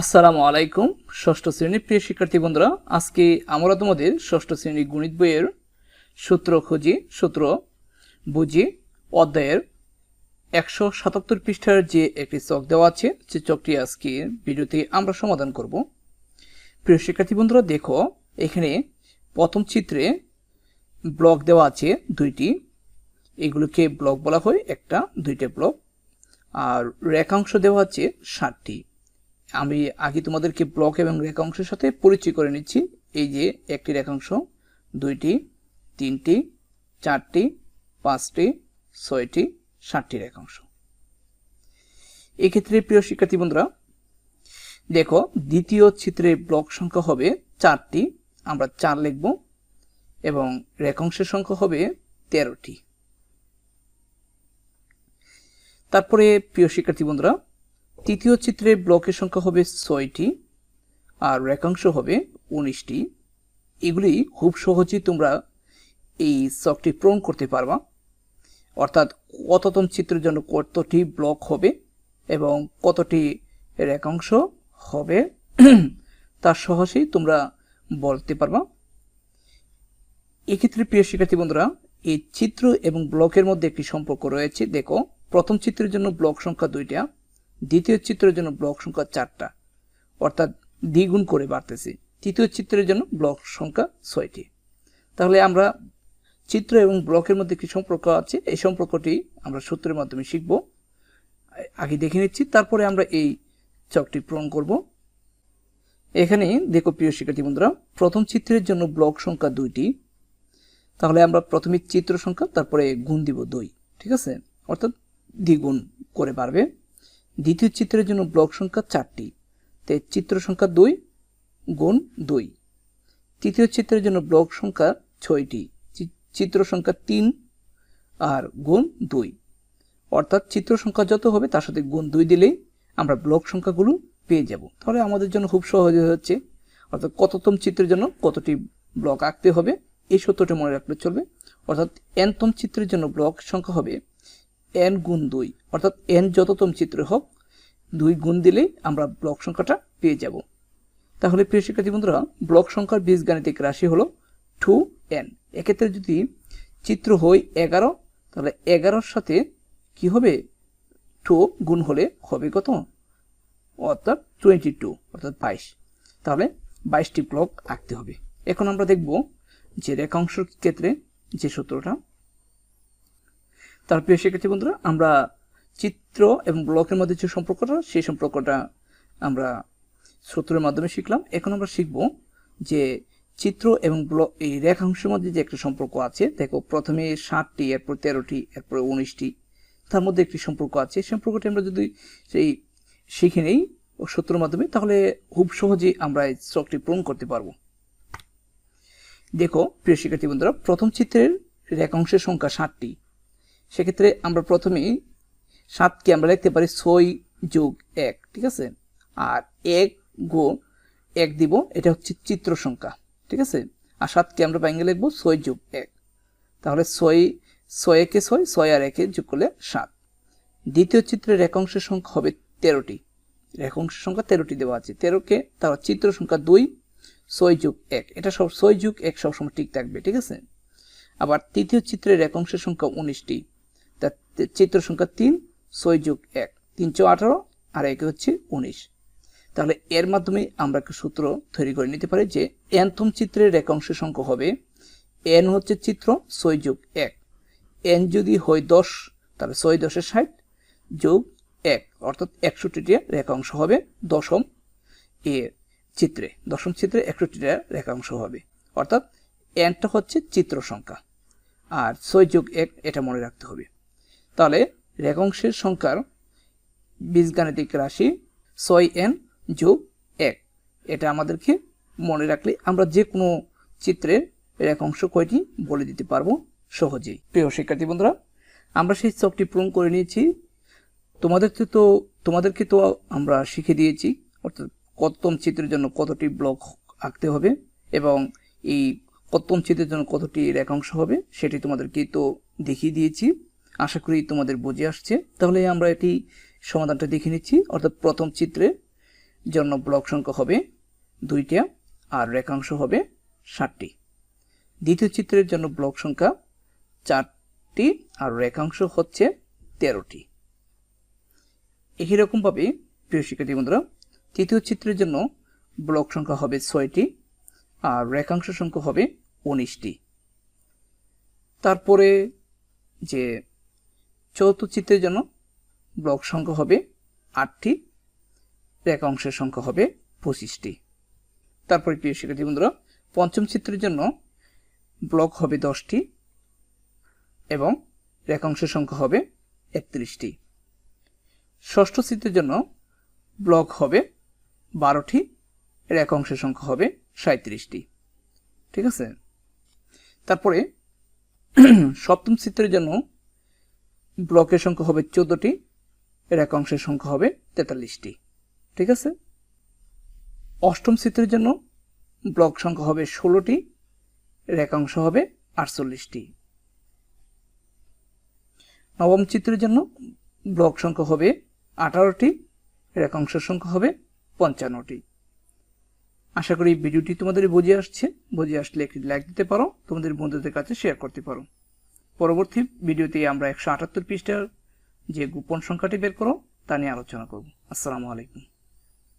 আসসালামু আলাইকুম, ষষ্ঠ শ্রেণির প্রিয় শিক্ষার্থী বন্ধুরা। আজকে আমরা তোমাদের ষষ্ঠ শ্রেণির গণিত বইয়ের সূত্র খুঁজি। সূত্র বুঝি অধ্যায়ের একশো সাতাত্তর পৃষ্ঠার যে একটি চক দেওয়া আছে, সে চকটি আজকে ভিডিওতে আমরা সমাধান করব। প্রিয় শিক্ষার্থী বন্ধুরা, দেখো, এখানে প্রথম চিত্রে ব্লক দেওয়া আছে দুইটি। এগুলোকে ব্লক বলা হয়, একটা, দুইটা ব্লক। আর রেখাংশ দেওয়া আছে ষাটটি। আমি আগে তোমাদেরকে ব্লক এবং রেখাংশের সাথে পরিচয় করে নিচ্ছি। এই যে একটি রেখাংশ, দুইটি, তিনটি, চারটি, পাঁচটি, ছয়টি, সাতটি রেখাংশ। এক্ষেত্রে প্রিয় শিক্ষার্থী বন্ধুরা, দেখো, দ্বিতীয় চিত্রে ব্লক সংখ্যা হবে চারটি। আমরা চার লিখব এবং রেখাংশের সংখ্যা হবে তেরোটি। তারপরে প্রিয় শিক্ষার্থী বন্ধুরা তৃতীয় চিত্রে ব্লকের সংখ্যা হবে ছয়টি, আর রেখাংশ হবে উনিশটি। এগুলি খুব সহজেই তোমরা এই চকটি পূরণ করতে পারবা। অর্থাৎ কততম চিত্রের জন্য কতটি ব্লক হবে এবং কতটি রেখাংশ হবে, তা সহজেই তোমরা বলতে পারবা। এক্ষেত্রে প্রিয় শিক্ষার্থী বন্ধুরা, এই চিত্র এবং ব্লকের মধ্যে একটি সম্পর্ক রয়েছে। দেখো, প্রথম চিত্রের জন্য ব্লক সংখ্যা দুইটা দ্বিতীয় চিত্রের জন্য ব্লক সংখ্যা চারটা, অর্থাৎ দ্বিগুণ করে বাড়তেছে। তৃতীয় চিত্রের জন্য ব্লক সংখ্যা ছয়টি। তাহলে আমরা চিত্র এবং ব্লকের মধ্যে কি সম্পর্ক আছে? এই সম্পর্কটি আমরা সূত্রের মাধ্যমে শিখব। আগে দেখে নিচ্ছি, তারপরে আমরা এই চকটি পূরণ করব। এখানে দেখো, প্রিয় শিক্ষার্থী বন্ধুরা, প্রথম চিত্রের জন্য ব্লক সংখ্যা দুইটি। তাহলে আমরা প্রথমে চিত্র সংখ্যা, তারপরে গুণ দিব দুই, ঠিক আছে? অর্থাৎ দ্বিগুণ করে বাড়বে। দ্বিতীয় চিত্রের জন্য ব্লক সংখ্যা চারটি। তাই চিত্র সংখ্যা দুই গুণ দুই। তৃতীয় চিত্রের জন্য ব্লক সংখ্যা ছয়টি। চিত্র সংখ্যা তিন আর গুণ দুই। অর্থাৎ চিত্র সংখ্যা যত হবে তার সাথে গুণ দুই দিলেই আমরা ব্লক সংখ্যাগুলো পেয়ে যাব। তাহলে আমাদের জন্য খুব সহজ হচ্ছে অর্থাৎ কততম চিত্রের জন্য কতটি ব্লক আঁকতে হবে, এই সত্যটা মনে রাখলে চলবে। অর্থাৎ এনতম চিত্রের জন্য ব্লক সংখ্যা হবে এন গুণ দুই। অর্থাৎ এন যততম চিত্র হোক, দুই গুণ দিলেই আমরা ব্লক সংখ্যাটা পেয়ে যাব। তাহলে প্রিয় শিক্ষার্থী বন্ধুরা ব্লক সংখ্যার বীজগাণিতিক রাশি হলো টু এন এক্ষেত্রে যদি চিত্র হয় এগারো, তাহলে এগারোর সাথে কি হবে? টু গুণ হলে হবে কত? অর্থাৎ টোয়েন্টি টু অর্থাৎ বাইশ। তাহলে বাইশটি ব্লক আঁকতে হবে। এখন আমরা দেখব যে রেখাংশের ক্ষেত্রে যে সূত্রটা তার প্রিয় শিক্ষার্থী বন্ধুরা, আমরা চিত্র এবং ব্লকের মধ্যে যে সম্পর্কটা, সেই সম্পর্কটা আমরা সূত্রের মাধ্যমে শিখলাম। এখন আমরা শিখব যে চিত্র এবং ব্লক এই রেখাংশের মধ্যে যে একটা সম্পর্ক আছে, দেখো প্রথমে ষাটটি, এরপর তেরোটি, এরপর উনিশটি, তার মধ্যে একটি সম্পর্ক আছে। সম্পর্কটি আমরা যদি সেই শিখে নেই ও সূত্রের মাধ্যমে, তাহলে খুব সহজেই আমরা এই চকটি পূরণ করতে পারব। দেখো, প্রিয় শিক্ষার্থী বন্ধুরা, প্রথম চিত্রের রেখাংশের সংখ্যা ষাটটি। সেক্ষেত্রে আমরা প্রথমেই সাতকে আমরা লিখতে পারি ছয় যোগ এক, ঠিক আছে? আর এক গো এক দিব, এটা হচ্ছে চিত্র সংখ্যা, ঠিক আছে? আর সাতকে আমরা ব্যাঙ্গে লিখব ছয় যোগ এক। তাহলে ছয় ছয় একে ছয় ছয় আর একে যোগ করলে সাত। দ্বিতীয় চিত্রের রেখাংশের সংখ্যা হবে তেরোটি। রেখাংশের সংখ্যা তেরোটি দেওয়া আছে। তেরোকে তার চিত্র সংখ্যা দুই, ছয় যুগ এক। এটা সব, ছয় যুগ এক সবসময় ঠিক থাকবে, ঠিক আছে? আবার তৃতীয় চিত্রের রেখাংশের সংখ্যা উনিশটি। তার চিত্র সংখ্যা তিন, ছয় যুগ এক তিনশো আঠারো, আর একে হচ্ছে উনিশ। তাহলে এর মাধ্যমে আমরা একটা সূত্র তৈরি করে নিতে পারি যে এনতম চিত্রের রেখাংশের সংখ্যা হবে এন হচ্ছে চিত্র, ছয় যুগ এক। এন যদি হয় দশ, তাহলে ছয় দশের ষাট যোগ এক, অর্থাৎ একষট্টিটা রেখাংশ হবে দশম এ চিত্রে। দশম চিত্রে একষট্টিটা রেখাংশ হবে, অর্থাৎ এনটা হচ্ছে চিত্র সংখ্যা, আর ছয় যোগ এক, এটা মনে রাখতে হবে। তাহলে রেখাংশের সংখ্যার বীজগাণিতিক রাশি ছয় এন যোগ এক। এটা আমাদেরকে মনে রাখলে আমরা যে কোনো চিত্রের রেখাংশ কয়টি বলে দিতে পারব সহজেই। প্রিয় শিক্ষার্থী বন্ধুরা, আমরা সেই চকটি পূরণ করে নিয়েছি। তোমাদেরকে তো তোমাদেরকে তো আমরা শিখে দিয়েছি, অর্থাৎ কতম চিত্রের জন্য কতটি ব্লক আঁকতে হবে এবং এই কতম চিত্রের জন্য কতটি রেখাংশ হবে সেটি তোমাদেরকে তো দেখিয়ে দিয়েছি। আশা করি তোমাদের বুঝে আসছে। তাহলে আমরা এটি সমাধানটা দেখে নিচ্ছি। অর্থাৎ প্রথম চিত্রে জন্য ব্লক সংখ্যা হবে দুইটা আর রেখাংশ হবে ষাটটি। দ্বিতীয় চিত্রের জন্য ব্লক সংখ্যা চারটি আর রেখাংশ হচ্ছে তেরোটি। একই রকমভাবে, প্রিয় শিক্ষার্থী বন্ধুরা, তৃতীয় চিত্রের জন্য ব্লক সংখ্যা হবে ছয়টি আর রেখাংশ সংখ্যা হবে উনিশটি। তারপরে যে চতুর্থ চিত্রের জন্য ব্লক সংখ্যা হবে আটটি রেখাংশের সংখ্যা হবে পঁচিশটি। তারপরে প্রিয় শিক্ষার্থী বন্ধুরা, পঞ্চম চিত্রের জন্য ব্লক হবে দশটি এবং রেখাংশের সংখ্যা হবে একত্রিশটি। ষষ্ঠ চিত্রের জন্য ব্লক হবে বারোটি রেখাংশের সংখ্যা হবে সাঁত্রিশটি ঠিক আছে? তারপরে সপ্তম চিত্রের জন্য ব্লকের সংখ্যা হবে চোদ্দটি রেখাংশের সংখ্যা হবে তেতাল্লিশটি। ঠিক আছে? অষ্টম চিত্রের জন্য ব্লক সংখ্যা হবে ষোলোটি রেখাংশ হবে আটচল্লিশটি। নবম চিত্রের জন্য ব্লক সংখ্যা হবে আঠারোটি রেখাংশের সংখ্যা হবে পঞ্চান্নটি। আশা করি ভিডিওটি তোমাদের বুঝে আসছে। বুঝে আসলে একটি লাইক দিতে পারো। তোমাদের বন্ধুদের কাছে শেয়ার করতে পারো। পরবর্তী ভিডিওতে আমরা একশো আটাত্তর পৃষ্ঠার যে গোপন সংখ্যাটি বের করো তা নিয়ে আলোচনা করব। আসসালামু আলাইকুম।